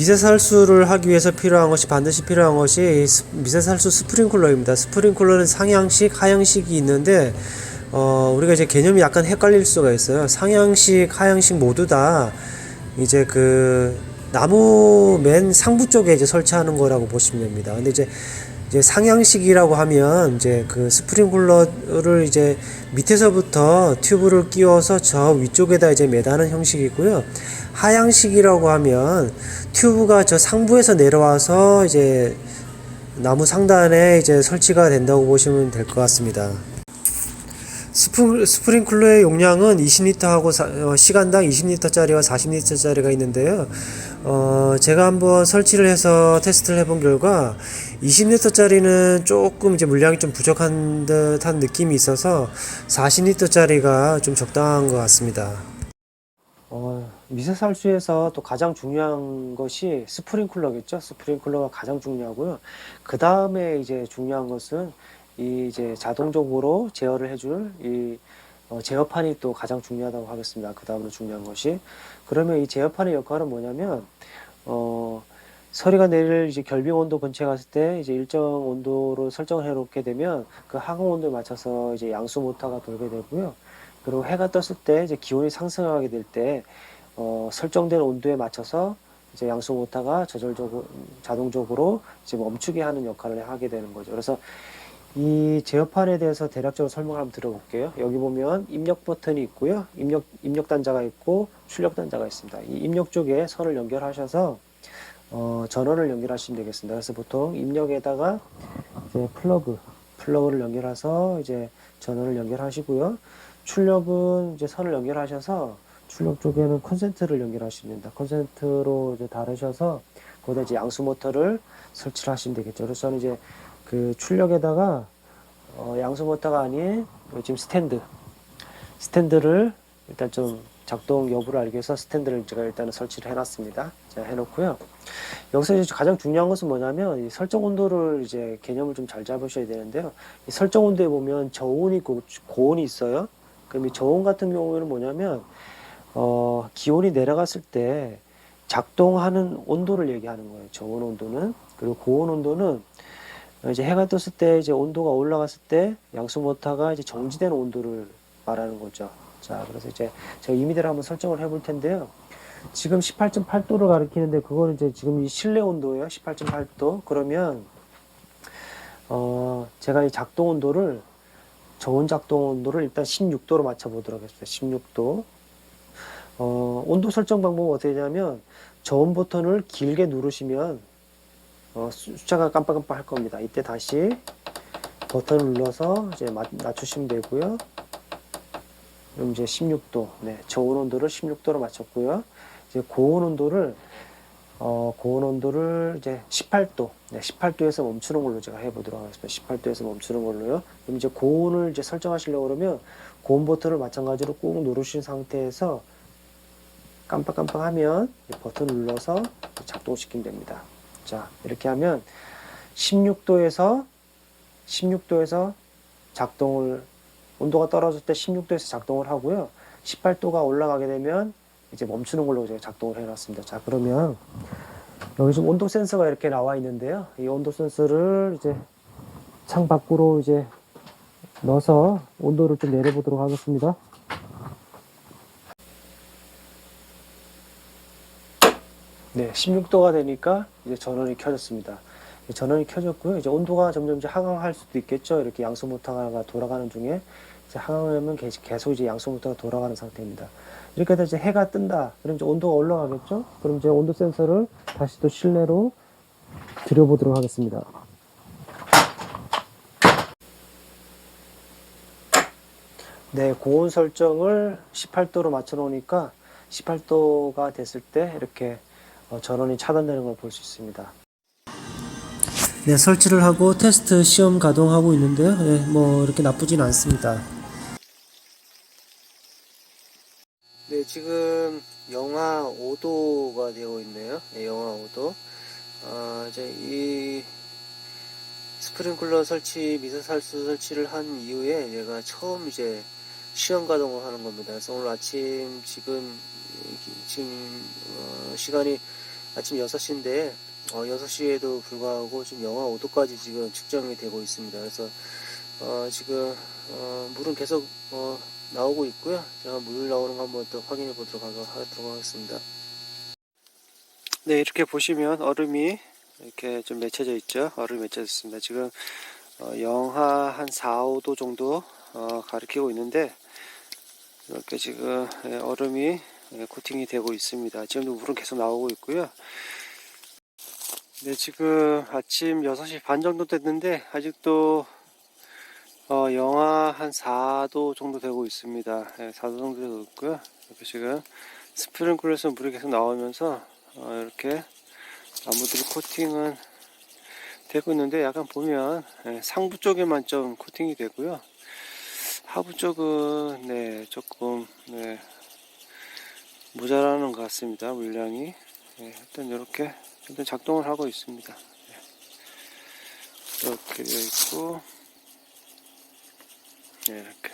미세살수를 하기 위해서 필요한 것이 반드시 필요한 것이 미세살수 스프링클러입니다. 스프링클러는 상향식, 하향식이 있는데 어, 우리가 이제 개념이 약간 헷갈릴 수가 있어요. 상향식, 하향식 모두 다 이제 그 나무 맨 상부 쪽에 이제 설치하는 거라고 보시면 됩니다. 근데 이제 이제 상향식이라고 하면 이제 그 스프링클러를 이제 밑에서부터 튜브를 끼워서 저 위쪽에다 이제 매다는 형식이고요. 하향식이라고 하면 튜브가 저 상부에서 내려와서 이제 나무 상단에 이제 설치가 된다고 보시면 될 것 같습니다. 스프, 스프링클러의 용량은 20리터하고 사- 어, 시간당 20리터짜리와 40리터짜리가 있는데요. 어, 제가 한번 설치를 해서 테스트를 해본 결과 20리터짜리는 조금 이제 물량이 좀 부족한 듯한 느낌이 있어서 40리터짜리가 좀 적당한 것 같습니다. 어, 미세 살수에서 또 가장 중요한 것이 스프링클러겠죠. 스프링클러가 가장 중요하고요. 그 다음에 이제 중요한 것은 이 이제 자동적으로 제어를 해줄 이 어, 제어판이 또 가장 중요하다고 하겠습니다. 그 다음으로 중요한 것이 그러면 이 제어판의 역할은 뭐냐면 어, 서리가 내릴 이제 결빙 온도 근처에 갔을 때 이제 일정 온도로 설정을 해놓게 되면 그 하강 온도에 맞춰서 이제 양수 모터가 돌게 되고요. 그리고 해가 떴을 때 이제 기온이 상승하게 될 때 어, 설정된 온도에 맞춰서 이제 양수 모터가 저절적으로 자동적으로 이제 멈추게 하는 역할을 하게 되는 거죠. 그래서 이 제어판에 대해서 대략적으로 설명을 한번 들어볼게요. 여기 보면 입력 버튼이 있고요. 입력 입력 단자가 있고 출력 단자가 있습니다. 이 입력 쪽에 선을 연결하셔서 어, 전원을 연결하시면 되겠습니다. 그래서 보통 입력에다가 이제 플러그 플러그를 연결해서 이제 전원을 연결하시고요. 출력은 이제 선을 연결하셔서 출력 쪽에는 콘센트를 연결하시면 됩니다. 콘센트로 이제 다르셔서 거기다 이제 양수 모터를 설치를 하시면 되겠죠. 그래서 이제 그 출력에다가 어, 양수 모터가 아닌 지금 스탠드 스탠드를 일단 좀 작동 여부를 알기 위해서 스탠드를 제가 일단은 설치를 해놨습니다. 자, 해놓고요. 여기서 이제 가장 중요한 것은 뭐냐면 이 설정 온도를 이제 개념을 좀 잘 잡으셔야 되는데요. 이 설정 온도에 보면 저온이 있고 고온이 있어요. 그럼 이 저온 같은 경우에는 뭐냐면 어, 기온이 내려갔을 때 작동하는 온도를 얘기하는 거예요. 저온 온도는 그리고 고온 온도는 이제 해가 떴을 때 이제 온도가 올라갔을 때 양수 모터가 이제 정지된 온도를 말하는 거죠. 자, 그래서 이제 제가 이미대로 한번 설정을 해볼 텐데요. 지금 18.8도를 가리키는데 그거는 이제 지금 이 실내 온도예요. 18.8도. 그러면 어 제가 이 작동 온도를 저온 작동 온도를 일단 16도로 맞춰 보도록 하겠습니다. 16도. 어 온도 설정 방법은 어떻게 되냐면 저온 버튼을 길게 누르시면 어, 수- 숫자가 깜빡깜빡 할 겁니다. 이때 다시 버튼을 눌러서 이제 맞, 낮추시면 되고요. 그럼 이제 16도, 네, 저온 온도를 16도로 맞췄고요. 이제 고온 온도를 어, 고온 온도를 이제 18도, 네, 18도에서 멈추는 걸로 제가 해보도록 하겠습니다. 18도에서 멈추는 걸로요. 그럼 이제 고온을 이제 설정하시려고 그러면 고온 버튼을 마찬가지로 꾹 누르신 상태에서 깜빡깜빡하면 이 버튼 눌러서 작동시키면 됩니다. 자, 이렇게 하면 16도에서 16도에서 작동을 온도가 떨어질 때 16도에서 작동을 하고요. 18도가 올라가게 되면 이제 멈추는 걸로 제가 작동을 해놨습니다. 자, 그러면 여기 지금 온도 센서가 이렇게 나와 있는데요. 이 온도 센서를 이제 창 밖으로 이제 넣어서 온도를 좀 내려보도록 하겠습니다. 네, 16도가 되니까 이제 전원이 켜졌습니다. 이 전원이 켜졌고요. 이제 온도가 점점 이제 하강할 수도 있겠죠. 이렇게 양수 모터가 돌아가는 중에 이제 하강을 하면 계- 계속 이제 양수 모터가 돌아가는 상태입니다. 이렇게 해서 이제 해가 뜬다. 그럼 이제 온도가 올라가겠죠. 그럼 이제 온도 센서를 다시 또 실내로 들여보도록 하겠습니다. 네, 고온 설정을 18도로 맞춰 놓으니까 18도가 됐을 때 이렇게 어, 전원이 차단되는 걸 볼 수 있습니다. 네, 설치를 하고 테스트 시험 가동하고 있는데요. 네, 뭐 이렇게 나쁘진 않습니다. 네, 지금 영하 5도가 되어 있네요. 네, 영하 5도. 아, 이제 이 스프링클러 설치, 미세살수 설치를 한 이후에 얘가 처음 이제 시험 가동을 하는 겁니다. 그래서 오늘 아침 지금 지금 어, 시간이 아침 6시인데 어, 6시에도 불구하고 지금 영하 5도까지 지금 측정이 되고 있습니다. 그래서 어, 지금 어, 물은 계속 어, 나오고 있고요. 제가 물 나오는 거 한번 또 확인해 보도록 하- 하도록 하겠습니다. 네, 이렇게 보시면 얼음이 이렇게 좀 맺혀져 있죠. 얼음이 맺혀졌습니다. 지금 어, 영하 한 4, 5도 정도 어, 가리키고 있는데 이렇게 지금 예, 얼음이 예, 코팅이 되고 있습니다. 지금도 물은 계속 나오고 있고요. 네, 지금 아침 6시 반 정도 됐는데 아직도 어, 영하 한 4도 정도 되고 있습니다. 예, 4도 정도 되고 있고요. 이렇게 지금 스프링클러에서 물이 계속 나오면서 어, 이렇게 나무들이 코팅은 되고 있는데 약간 보면 예, 상부 쪽에만 좀 코팅이 되고요. 하부 쪽은 네 조금 네 모자라는 것 같습니다. 물량이 예, 일단 이렇게 일단 작동을 하고 있습니다. 예. 이렇게 되어 있고 네, 이렇게